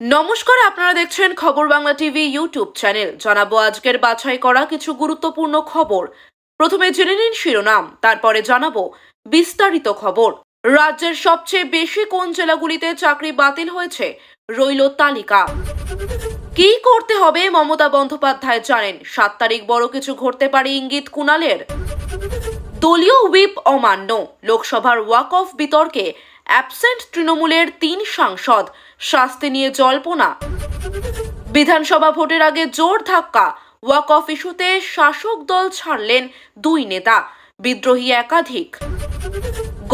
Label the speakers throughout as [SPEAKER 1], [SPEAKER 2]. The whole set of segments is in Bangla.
[SPEAKER 1] নমস্কার, আপনারা দেখছেন খবর বাংলা টিভি ইউটিউব চ্যানেল। জানাব আজকের বাছাই করা কিছু গুরুত্বপূর্ণ খবর। প্রথমে জেনে নিন শিরোনাম, তারপরে জানাব বিস্তারিত খবর। রাজ্যের সবচেয়ে বেশি কোন জেলাগুলিতে চাকরি বাতিল হয়েছে, রইল তালিকা। কি করতে হবে, মমতা বন্দ্যোপাধ্যায় জানেন। সাত তারিখ বড় কিছু ঘটতে পারে ইঙ্গিত কুণালের। দলীয় হুইপ অমান্য। লোকসভার ওয়াক অফ বিতর্কে অ্যাবসেন্ট তৃণমূলের তিন সাংসদ, শাস্তি নিয়ে জল্পনা। বিধানসভা ভোটের আগে জোর ধাক্কা ওয়াক অফ ইস্যুতে শাসক দল ছাড়লেন দুই নেতা, বিদ্রোহী একাধিক।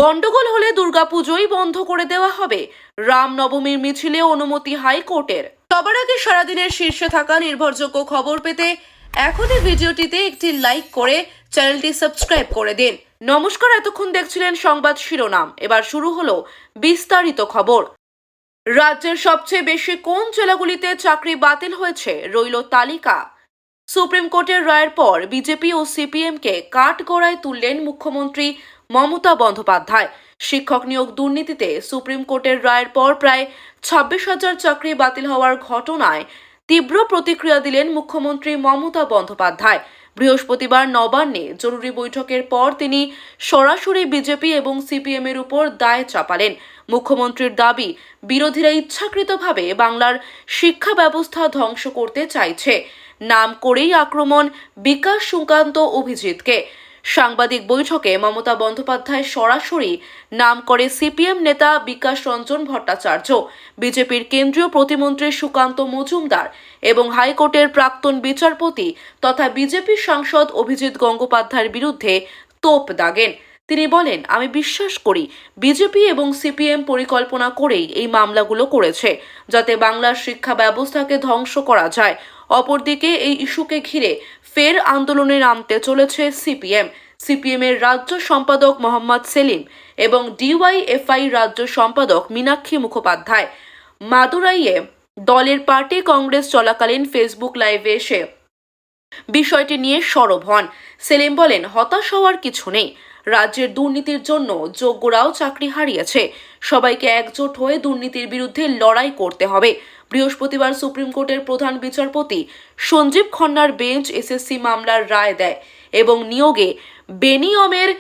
[SPEAKER 1] গন্ডগোল হলে দুর্গাপুজোই বন্ধ করে দেওয়া হবে, রামনবমীর মিছিলে অনুমতি হাইকোর্টের। সবার আগে সারাদিনের শীর্ষে থাকা নির্ভরযোগ্য খবর পেতে এখনই ভিডিওটিতে একটি লাইক করে চ্যানেলটি সাবস্ক্রাইব করে দিন। নমস্কার, এতক্ষণ দেখছিলেন সংবাদ শিরোনাম। এবার শুরু হলো বিস্তারিত খবর। রাজ্যের সবচেয়ে বেশি কোন জেলাগুলিতে চাকরি বাতিল হয়েছে রইল তালিকা। সুপ্রিম কোর্টের রায়ের পর বিজেপি ও সিপিএমকে কাঠগড়ায় তুললেন মুখ্যমন্ত্রী মমতা বন্দ্যোপাধ্যায়। শিক্ষক নিয়োগ দুর্নীতিতে সুপ্রিম কোর্টের রায়ের পর প্রায় ছাব্বিশ হাজার চাকরি বাতিল হওয়ার ঘটনায় তীব্র প্রতিক্রিয়া দিলেন মুখ্যমন্ত্রী মমতা বন্দ্যোপাধ্যায়। বৃহস্পতিবার নবান্নে জরুরি বৈঠকের পর তিনি সরাসরি বিজেপি এবং সিপিএম এর উপর দায় চাপালেন। মুখ্যমন্ত্রীর দাবি, বিরোধীরা ইচ্ছাকৃতভাবে বাংলার শিক্ষা ব্যবস্থা ধ্বংস করতে চাইছে। নাম করেই আক্রমণ, বিকাশ সুকান্ত অভিজিৎকে। সাংবাদিক বৈঠকে মমতা বন্দ্যোপাধ্যায় সরাসরি নাম করে সিপিএম নেতা বিকাশ রঞ্জন ভট্টাচার্য, বিজেপির কেন্দ্রীয় প্রতিমন্ত্রী সুকান্ত মজুমদার এবং হাইকোর্টের প্রাক্তন বিচারপতি তথা বিজেপি সাংসদ অভিজিৎ গঙ্গোপাধ্যায়ের বিরুদ্ধে তোপ দাগেন। তিনি বলেন, আমি বিশ্বাস করি বিজেপি এবং সিপিএম পরিকল্পনা করেই এই মামলাগুলো করেছে, যাতে বাংলার শিক্ষা ব্যবস্থাকে ধ্বংস করা যায়। অপরদিকে এই ইস্যুকে ঘিরে ফের আন্দোলনে নামতে চলেছে সিপিএম। সিপিএম এর রাজ্য সম্পাদক মোহাম্মদ সেলিম এবং ডিওয়াইএফআই রাজ্য সম্পাদক মীনাক্ষী মুখোপাধ্যায়। মাদুরাইয়ে দলের পার্টি কংগ্রেস চলাকালীন ফেসবুক লাইভে এসে বিষয়টি নিয়ে সরব হন। সেলিম বলেন, হতাশ হওয়ার কিছু নেই। রাজ্যের দুর্নীতির জন্য যোগ্যরাও চাকরি হারিয়েছে। সবাইকে একজোট হয়ে দুর্নীতির বিরুদ্ধে লড়াই করতে হবে। বৃহস্পতিবার সুপ্রিম কোর্টের প্রধান বিচারপতি সঞ্জীব খন্নার বেঞ্চ এসএসসি মামলার রায় দেয় এবং নিয়োগে বেনিয়মের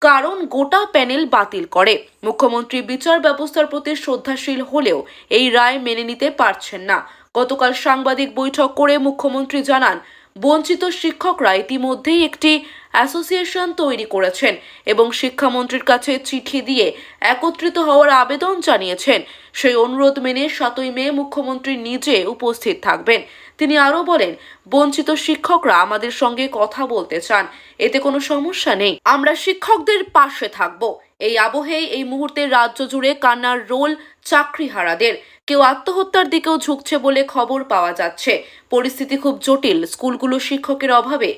[SPEAKER 1] কারণ গোটা প্যানেল বাতিল করে। মুখ্যমন্ত্রী বিচার ব্যবস্থার প্রতি শ্রদ্ধাশীল হলেও এই রায় মেনে নিতে পারছেন না। গতকাল সাংবাদিক বৈঠক করে মুখ্যমন্ত্রী জানান বঞ্চিত শিক্ষকরা ইতিমধ্যেই একটি অ্যাসোসিয়েশন তৈরি করেছেন এবং শিক্ষামন্ত্রীর কাছে চিঠি দিয়ে একত্রিত হওয়ার আবেদন জানিয়েছেন। সেই অনুরোধ মেনে সাতই মে মুখ্যমন্ত্রী নিজে উপস্থিত থাকবেন। তিনি আরও বলেন, বঞ্চিত শিক্ষকরা আমাদের সঙ্গে কথা বলতে চান, এতে কোনো সমস্যা নেই। আমরা শিক্ষকদের পাশে থাকব। এই আবহেই এই মুহূর্তে রাজ্য জুড়ে কান্নার রোল চাকরিহারাদের। কেউ আত্মহত্যার দিকেও ঝুঁকছে বলে খবর পাওয়া যাচ্ছে। পরিস্থিতি খুব জটিল। স্কুলগুলো শিক্ষকের অভাবে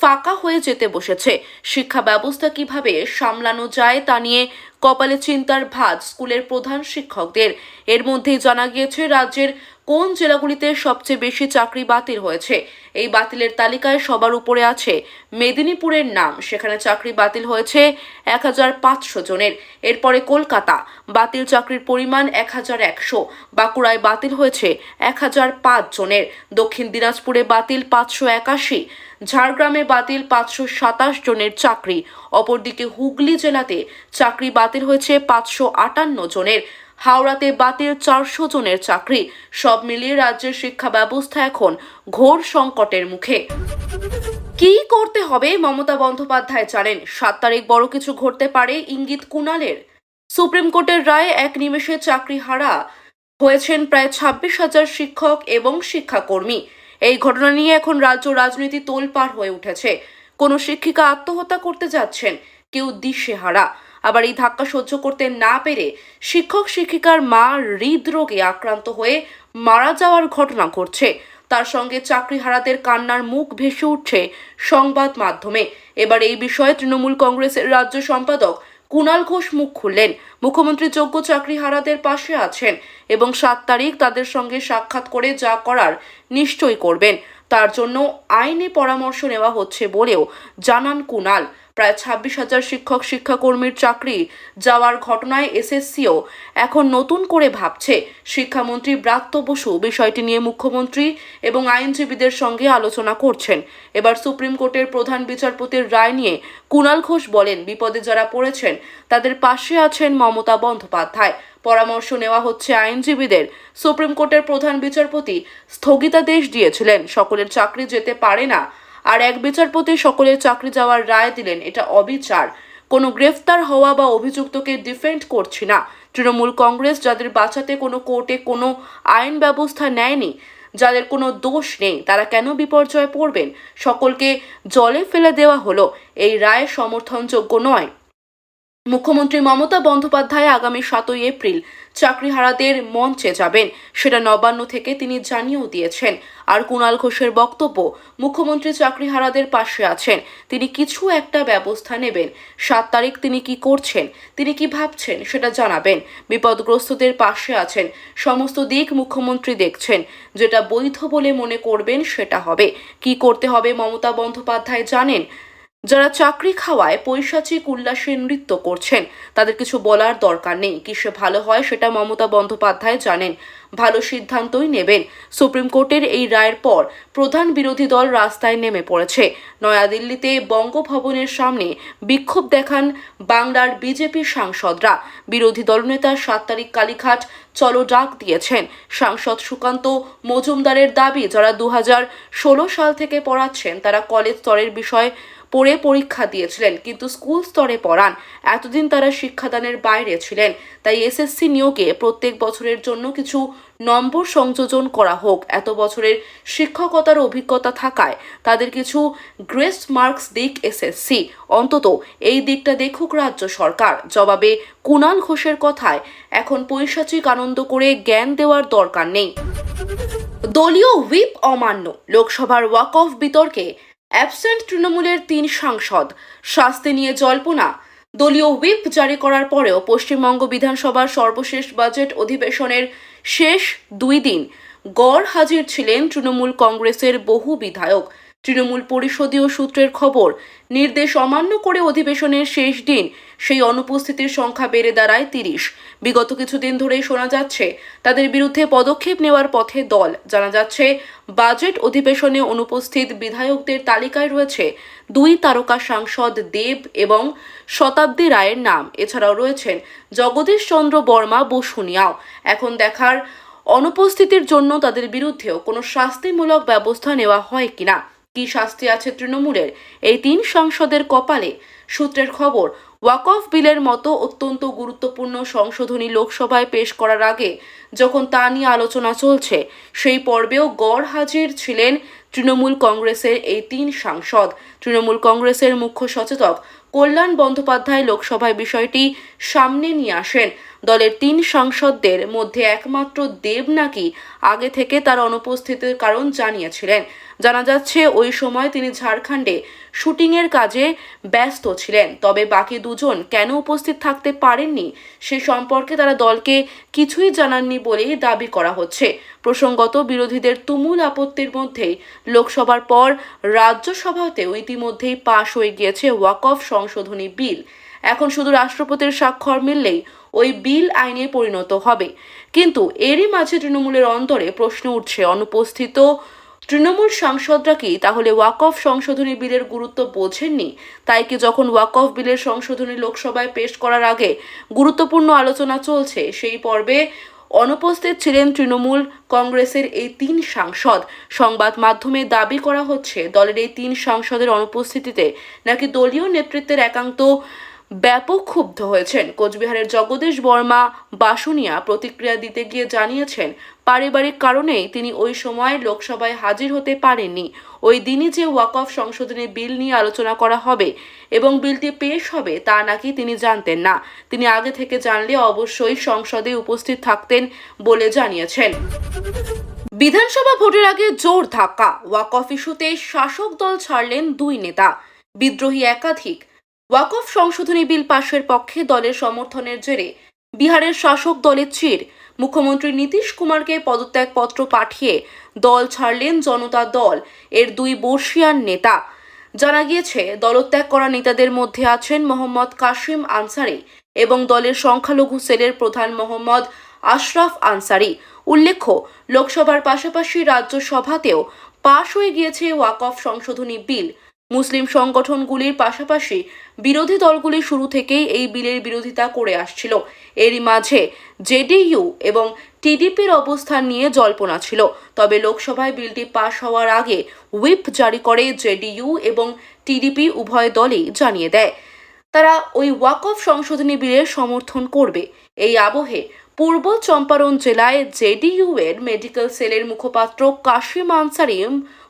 [SPEAKER 1] ফাঁকা হয়ে যেতে বসেছে। শিক্ষা ব্যবস্থা কীভাবে সামলানো যায় তা নিয়ে কপালে চিন্তার ভাঁজ স্কুলের প্রধান শিক্ষকদের। এর মধ্যেই জানা গিয়েছে, রাজ্যের কোন জেলাগুলিতে সবচেয়ে বেশি চাকরি বাতিল হয়েছে? এই বাতিলের তালিকায় সবার উপরে আছে মেদিনীপুরের নাম। সেখানে চাকরি বাতিল হয়েছে এক হাজার পাঁচশো জনের। এরপরে কলকাতা। বাতিল চাকরির পরিমাণ এক হাজার একশো। বাঁকুড়ায় বাতিল হয়েছে এক হাজার পাঁচ জনের। দক্ষিণ দিনাজপুরে বাতিল পাঁচশো একাশি। ঝাড়গ্রামে বাতিল পাঁচশো সাতাশ জনের চাকরি। অপরদিকে হুগলি জেলাতে চাকরি বাতিল হয়েছে পাঁচশো আটান্ন জনের। হাওড়াতে বাতিল চারশো জনের চাকরি। সব মিলিয়ে রাজ্যের শিক্ষা ব্যবস্থা এখন ঘোর সংকটের মুখে। কি করতে হবে? মমতা বন্দ্যোপাধ্যায় জানেন, সাত তারিখ বড় কিছু ঘটতে পারে ইঙ্গিত কুণালের। সুপ্রিম কোর্টের রায়ে এক নিমেষে চাকরি হারা হয়েছেন প্রায় ছাব্বিশ হাজার শিক্ষক এবং শিক্ষাকর্মী। এই ঘটনা নিয়ে এখন রাজ্য রাজনীতি তোলপাড় হয়ে উঠেছে। কোনো শিক্ষিকা আত্মহত্যা করতে যাচ্ছেন, কেউ দিশেহারা। আবার এই ধাক্কা সহ্য করতে না পেরে শিক্ষক, শিক্ষিকার মা হৃদরোগে আক্রান্ত হয়ে মারা যাওয়ার ঘটনা ঘটছে। তার সঙ্গে চাকরিহারাদের কান্নার মুখ ভেসে উঠছে সংবাদ মাধ্যমে। এবার এই বিষয়ে তৃণমূল কংগ্রেসের রাজ্য সম্পাদক কুণাল ঘোষ মুখ খুললেন। মুখ্যমন্ত্রী যোগ্য চাকরিহারাদের পাশে আছেন এবং সাত তারিখ তাদের সঙ্গে সাক্ষাৎ করে যা করার নিশ্চয়ই করবেন। তার জন্য আইনি পরামর্শ নেওয়া হচ্ছে বলেও জানান কুণাল। প্রায় ছাব্বিশ হাজার শিক্ষক, শিক্ষাকর্মীর চাকরি যাওয়ার ঘটনায় এসএসসিও এখন নতুন করে ভাবছে। শিক্ষামন্ত্রী ব্রাত্য বসু বিষয়টি নিয়ে মুখ্যমন্ত্রী এবং আইনজীবীদের সঙ্গে আলোচনা করছেন। এবার সুপ্রিম কোর্টের প্রধান বিচারপতির রায় নিয়ে কুণাল ঘোষ বলেন, বিপদে যারা পড়েছেন, তাদের পাশে আছেন মমতা বন্দ্যোপাধ্যায়। পরামর্শ নেওয়া হচ্ছে আইনজীবীদের। সুপ্রিম কোর্টের প্রধান বিচারপতি স্থগিতাদেশ দিয়েছিলেন। সকলের চাকরি যেতে পারে না আর এক বিচারপতি সকলের চাকরি যাওয়ার রায় দিলেন, এটা অবিচার। কোনো গ্রেফতার হওয়া বা অভিযুক্তকে ডিফেন্ড করছি না। তৃণমূল কংগ্রেস যাদের বাঁচাতে কোনো কোর্টে কোনো আইন ব্যবস্থা নেয়নি, যাদের কোনো দোষ নেই, তারা কেন বিপর্যয়ে পড়বেন? সকলকে জলে ফেলে দেওয়া হলো। এই রায় সমর্থনযোগ্য নয়। মুখ্যমন্ত্রী মমতা বন্দ্যোপাধ্যায় আগামী সাতই এপ্রিল চাকরিহারাদের মঞ্চে যাবেন। সেটা নবান্ন থেকে তিনি জানিয়েও দিয়েছেন। আর কুণাল ঘোষের বক্তব্য, মুখ্যমন্ত্রী চাকরিহারাদের পাশে আছেন। তিনি কিছু একটা ব্যবস্থা নেবেন। সাত তারিখ তিনি কি করছেন, তিনি কি ভাবছেন, সেটা জানাবেন। বিপদগ্রস্তদের পাশে আছেন। সমস্ত দিক মুখ্যমন্ত্রী দেখছেন। যেটা বৈধ বলে মনে করবেন, সেটা হবে। কি করতে হবে মমতা বন্দ্যোপাধ্যায় জানেন? যারা চাকরি খাওয়ায় পৈশাচিক উল্লাসে নৃত্য করছেন, তাদের কিছু বলার দরকার নেই। কিসে ভালো হয় সেটা মমতা বন্দ্যোপাধ্যায় জানেন। ভালো সিদ্ধান্তই নেবেন। সুপ্রিম কোর্টের এই রায়ের পর প্রধান বিরোধী দল রাস্তায় নেমে পড়েছে। নয়াদিল্লিতে বঙ্গভবনের সামনে বিক্ষোভ দেখান বাংলার বিজেপি সাংসদরা। বিরোধী দলনেতা সাত তারিখ কালীঘাট চলো ডাক দিয়েছেন। সাংসদ সুকান্ত মজুমদারের দাবি, যারা দু সাল থেকে পড়াচ্ছেন, তারা কলেজ স্তরের বিষয় পড়ে পরীক্ষা দিয়েছিলেন, কিন্তু স্কুল স্তরে পড়ান। এতদিন তারা শিক্ষাদানের বাইরে ছিলেন। তাই এসএসসি নিয়োগে প্রত্যেক বছরের জন্য কিছু নম্বর সংযোজন করা হোক। এত বছরের শিক্ষকতার অভিজ্ঞতা থাকায় তাদের কিছু গ্রেস মার্কস দিক এসএসসি। অন্তত এই দিকটা দেখুক রাজ্য সরকার। জবাবে কুণাল ঘোষের কথায়, এখন পৈশাচিক আনন্দ করে জ্ঞান দেওয়ার দরকার নেই। দলীয় হুইপ অমান্য। লোকসভার ওয়াক অফ বিতর্কে অ্যাবসেন্ট তৃণমূলের তিন সাংসদ। শাস্তি নিয়ে জল্পনা। দলীয় হুইপ জারি করার পরেও পশ্চিমবঙ্গ বিধানসভার সর্বশেষ বাজেট অধিবেশনের শেষ দুই দিন গড় হাজির ছিলেন তৃণমূল কংগ্রেসের বহু বিধায়ক। তৃণমূল পরিষদীয় সূত্রের খবর, নির্দেশ অমান্য করে অধিবেশনের শেষ দিন সেই অনুপস্থিতির সংখ্যা বেড়ে দাঁড়ায় তিরিশ। বিগত কিছুদিন ধরেই শোনা যাচ্ছে, তাদের বিরুদ্ধে পদক্ষেপ নেওয়ার পথে দল। জানা যাচ্ছে, বাজেট অধিবেশনে অনুপস্থিত বিধায়কদের তালিকায় রয়েছে দুই তারকা সাংসদ দেব এবং শতাব্দী রায়ের নাম। এছাড়াও রয়েছেন জগদীশ চন্দ্র বর্মা বসুনিয়াও এখন দেখার অনুপস্থিতির জন্য তাদের বিরুদ্ধেও কোনো শাস্তিমূলক ব্যবস্থা নেওয়া হয় কিনা? কি শাস্তি আছে তৃণমূলের? এই তিন সাংসদের কপালে সূত্রের খবর ওয়াকফ বিলের মতো অত্যন্ত গুরুত্বপূর্ণ সংশোধনী লোকসভায় পেশ করার আগে যখন তা নিয়ে আলোচনা চলছে, সেই পর্বেও গড় হাজির ছিলেন তৃণমূল কংগ্রেসের এই তিন সাংসদ। তৃণমূল কংগ্রেসের মুখ্য সচেতক কল্যাণ বন্দ্যোপাধ্যায় লোকসভায় বিষয়টি সামনে নিয়ে আসেন। দলের তিন সাংসদদের মধ্যে একমাত্র দেব নাকি আগে থেকে তার অনুপস্থিতির কারণ জানিয়েছিলেন। জানা যাচ্ছে, ওই সময় তিনি ঝাড়খণ্ডে শুটিংয়ের কাজে ব্যস্ত ছিলেন। তবে বাকি দুজন কেন উপস্থিত থাকতে পারেননি, সে সম্পর্কে তারা দলকে কিছুই জানাননি বলেই দাবি করা হচ্ছে। প্রসঙ্গত, বিরোধীদের তুমুল আপত্তির মধ্যেই লোকসভার পর রাজ্যসভাতেও ইতিমধ্যেই পাশ হয়ে গিয়েছে ওয়াকফ সংশোধনী বিল। এখন শুধু রাষ্ট্রপতির স্বাক্ষর মিললেই ওই বিল আইনে পরিণত হবে। কিন্তু এরই মাঝে তৃণমূলের অন্তরে প্রশ্ন উঠছে, অনুপস্থিত তৃণমূল সাংসদরা কি তাহলে ওয়াকফ সংশোধনী বিলের গুরুত্ব বোঝেননি? তাই কি যখন ওয়াকফ বিলের সংশোধনী লোকসভায় পেশ করার আগে গুরুত্বপূর্ণ আলোচনা চলছে, সেই পর্বে অনুপস্থিত ছিলেন তৃণমূল কংগ্রেসের এই তিন সাংসদ। সংবাদ মাধ্যমে দাবি করা হচ্ছে, দলের এই তিন সাংসদের অনুপস্থিতিতে নাকি দলীয় নেতৃত্বের একান্ত ব্যাপক ক্ষুব্ধ হয়েছেন। কোচবিহারের জগদীশ বর্মা বাসুনিয়া প্রতিক্রিয়া দিতে গিয়ে জানিয়েছেন, পারিবারিক কারণেই তিনি ওই সময় লোকসভায় হাজির হতে পারেননি। ওই দিনই যে ওয়াকফ সংশোধনী বিল নিয়ে আলোচনা করা হবে এবং বিলটি পেশ হবে তা নাকি তিনি জানতেন না। তিনি আগে থেকে জানলে অবশ্যই সংসদে উপস্থিত থাকতেন বলে জানিয়েছেন। বিধানসভা ভোটের আগে জোর ধাক্কা। ওয়াকফ ইস্যুতে শাসক দল ছাড়লেন দুই নেতা। বিদ্রোহী একাধিক। ওয়াকফ সংশোধনী বিল পাশের পক্ষে দলের সমর্থনের জেরে বিহারের শাসক দলের চির মুখ্যমন্ত্রী নীতিশ কুমারকে পদত্যাগপত্র পাঠিয়ে দল ছাড়লেন জনতা দল, এর দুই বর্ষিয়ান নেতা। জানা গিয়েছে, দলত্যাগ করা নেতাদের মধ্যে আছেন মোহাম্মদ কাশিম আনসারি এবং দলের সংখ্যালঘু সেলের প্রধান মোহাম্মদ আশরাফ আনসারি। উল্লেখ্য, লোকসভার পাশাপাশি রাজ্যসভাতেও পাশ হয়ে গিয়েছে ওয়াকফ সংশোধনী বিল। মুসলিম সংগঠনগুলির পাশাপাশি বিরোধী দলগুলি শুরু থেকেই এই বিলের বিরোধিতা করে আসছিল। এরই মাঝে জেডিইউ এবং টিডিপির অবস্থান নিয়ে জল্পনা ছিল। তবে লোকসভায় বিলটি পাশ হওয়ার আগে হুইপ জারি করে জেডিইউ এবং টিডিপি উভয় দলই জানিয়ে দেয়। তারা ওই ওয়াকফ সংশোধনী বিলের সমর্থন করবে। এই আবহে পূর্ব চম্পারণ জেলায় জেডিইউ এর মেডিকেল সেলের মুখপাত্র কাশিম আনসারি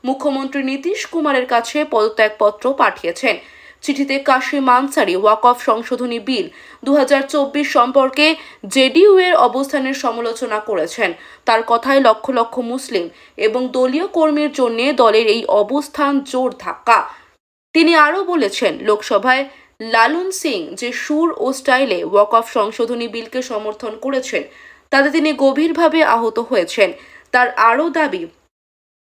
[SPEAKER 1] মুখ্যমন্ত্রী নীতিশ কুমারের কাছে পদত্যাগপত্র পাঠিয়েছেন। চিঠিতে কাশিম আনসারি ওয়াকফ সংশোধনী বিল দু হাজার চব্বিশ সম্পর্কে জেডিইউ এর অবস্থানের সমালোচনা করেছেন। তার কথায় লক্ষ লক্ষ মুসলিম এবং দলীয় কর্মীর জন্য দলের এই অবস্থান জোর ধাক্কা। তিনি আরও বলেছেন, লোকসভায় লালন সিং যে সুর ও স্টাইলে ওয়াকফ সংশোধনী বিলকে সমর্থন করেছেন, তাতে তিনি গভীরভাবে আহত হয়েছেন। তার আরও দাবি,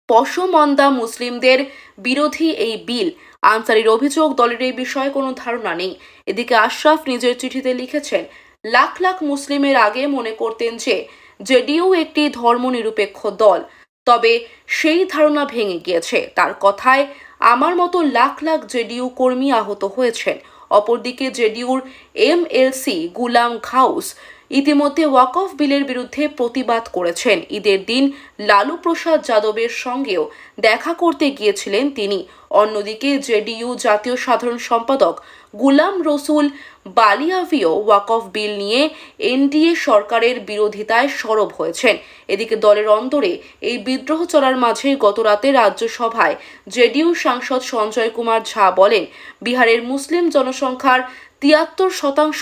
[SPEAKER 1] পশমন্দা মুসলিমদের বিরোধী এই বিল, আনসারির অভিযোগ, দলের এই বিষয়ে কোনো ধারণা নেই। এদিকে আশরাফ নিজের চিঠিতে লিখেছেন, লাখ লাখ মুসলিমের আগে মনে করতেন যে জেডিইউ একটি ধর্মনিরপেক্ষ দল, তবে সেই ধারণা ভেঙে গিয়েছে। তার কথায়, আমার মতো লাখ লাখ জেডিইউ কর্মী আহত হয়েছেন। অপরদিকে জেডিউর এম এল সি গুলাম ঘাউস ইতিমধ্যে ওয়াকফ বিলের বিরুদ্ধে প্রতিবাদ করেছেন। ঈদের দিন লালু প্রসাদ যাদবের সঙ্গেও দেখা করতে গিয়েছিলেন তিনি। অন্যদিকে জেডিইউ জাতীয় সাধারণ সম্পাদক গুলাম রসুল বালিয়াভিও ওয়াকফ বিল নিয়ে এনডিএ সরকারের বিরোধিতায় সরব হয়েছেন। এদিকে দলের অন্তরে এই বিদ্রোহ চলার মাঝে গতরাতে রাজ্যসভায় জেডিইউ সাংসদ সঞ্জয় কুমার ঝা বলেন, বিহারের মুসলিম জনসংখ্যার তিয়াত্তর শতাংশ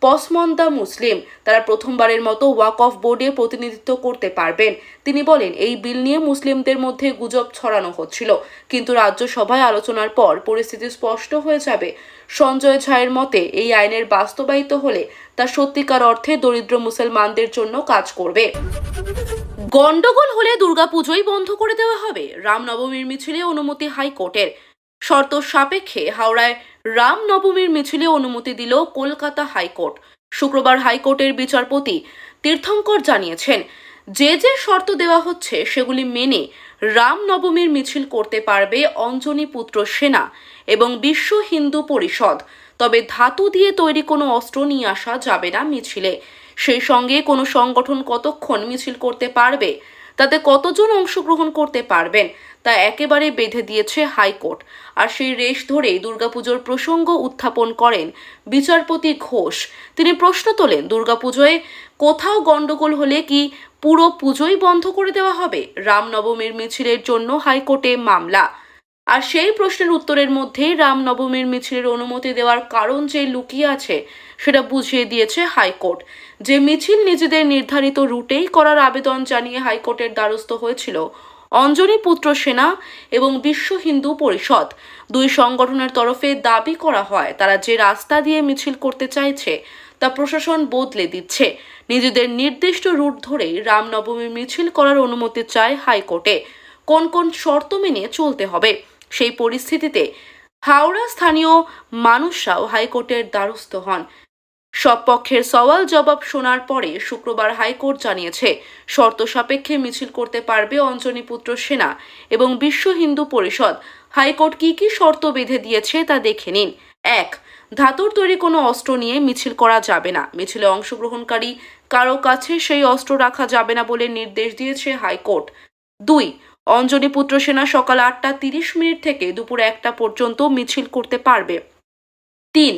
[SPEAKER 1] পসমন্দা মুসলিম। তারা প্রথমবারের মতো ওয়াকফ বোর্ডে প্রতিনিধিত্ব করতে পারবেন। তিনি বলেন, এই বিল নিয়ে মুসলিমদের মধ্যে গুজব ছড়ানো হচ্ছিল। কিন্তু রাজ্যসভায় আলোচনার পর পরিস্থিতি স্পষ্ট হয়ে যাবে। সঞ্জয় ঝায়ের মতে, এই আইনের বাস্তবায়িত হলে তা সত্যিকার অর্থে দরিদ্র মুসলমানদের জন্য কাজ করবে। গন্ডগোল হলে দুর্গাপুজোই বন্ধ করে দেওয়া হবে। রামনবমীর মিছিলে অনুমতি হাইকোর্টের। শর্ত সাপেক্ষে হাওড়ায় রামনবমীর মিছিলে অনুমতি দিল কলকাতা হাইকোর্ট। শুক্রবার হাইকোর্টের বিচারপতি তীর্থঙ্কর জানিয়েছেন, যে যে শর্ত দেওয়া হচ্ছে সেগুলি মেনে রামনবমীর মিছিল করতে পারবে অঞ্জনী পুত্র সেনা এবং বিশ্ব হিন্দু পরিষদ। তবে ধাতু দিয়ে তৈরি কোনো অস্ত্র নিয়ে আসা যাবে না মিছিলে। সেই সঙ্গে কোনো সংগঠন কতক্ষণ মিছিল করতে পারবে তাতে কতজন অংশগ্রহণ করতে পারবেন তা একেবারে বেঁধে দিয়েছে হাইকোর্ট। আর সেই রেশ ধরেই দুর্গাপুজোর প্রসঙ্গ উত্থাপন করেন বিচারপতি ঘোষ। তিনি প্রশ্ন তোলেন, দুর্গাপুজোয় কোথাও গণ্ডগোল হলে কি পুরো পুজোই বন্ধ করে দেওয়া হবে? রামনবমীর মিছিলের জন্য হাইকোর্টে মামলা। আর সেই প্রশ্নের উত্তরের মধ্যেই রামনবমীর মিছিলের অনুমতি দেওয়ার কারণ যে লুকিয়ে আছে, সেটা বুঝিয়ে দিয়েছে হাইকোর্ট। যে মিছিল নিজেদের নির্ধারিত রুটেই করার আবেদন জানিয়ে হাইকোর্টের দ্বারস্থ হয়েছিল অঞ্জনী পুত্র সেনা এবং বিশ্ব হিন্দু পরিষদ। দুই সংগঠনের তরফে দাবি করা হয়, তারা যে রাস্তা দিয়ে মিছিল করতে চাইছে, তা প্রশাসন বদলে দিচ্ছে। নিজেদের নির্দিষ্ট রুট ধরেই রামনবমীর মিছিল করার অনুমতি চায় হাইকোর্টে। কোন কোন শর্ত মেনে চলতে হবে? সেই পরিস্থিতিতে হাওড়া স্থানীয় মানুষরাও হাইকোর্টের দ্বারস্থ হন। সব পক্ষের সওয়াল জবাব শোনার পরে শুক্রবার হাইকোর্ট জানিয়েছে, শর্ত সাপেক্ষে মিছিল করতে পারবে অঞ্জনী পুত্র সেনা এবং বিশ্ব হিন্দু পরিষদ। হাইকোর্ট কি কি শর্ত বেঁধে দিয়েছে তা দেখে নিন। এক, ধাতুর তৈরি কোনো অস্ত্র নিয়ে মিছিল করা যাবে না। মিছিলে অংশগ্রহণকারী কারও কাছে সেই অস্ত্র রাখা যাবে না বলে নির্দেশ দিয়েছে হাইকোর্ট। দুই অঞ্জনী পুত্র সেনা সকাল আটটা তিরিশ মিনিট থেকে দুপুর একটা পর্যন্ত মিছিল করতে পারবে। তিন,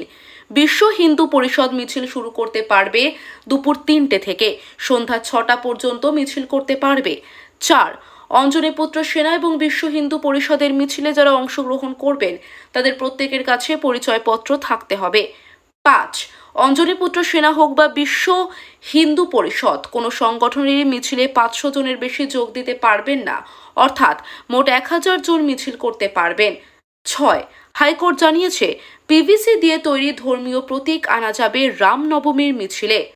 [SPEAKER 1] বিশ্ব হিন্দু পরিষদ মিছিল শুরু করতে পারবে দুপুর তিনটে থেকে, সন্ধ্যা ছটা পর্যন্ত মিছিল করতে পারবে। চার, অঞ্জনী পুত্র সেনা এবং বিশ্ব হিন্দু পরিষদের মিছিলে যারা অংশগ্রহণ করবেন, তাদের প্রত্যেকের কাছে পরিচয়পত্র থাকতে হবে। পাঁচ অঞ্জনী পুত্র সেনা হোক বা বিশ্ব হিন্দু পরিষদ, কোনো সংগঠনেরই মিছিলে পাঁচশো জনের বেশি যোগ দিতে পারবেন না। অর্থাৎ মোট এক হাজার জন মিছিল করতে পারবেন। ছয়, হাইকোর্ট জানিয়েছে, পিভিসি দিয়ে তৈরি ধর্মীয় প্রতীক আনা যাবে রামনবমীর মিছিলে।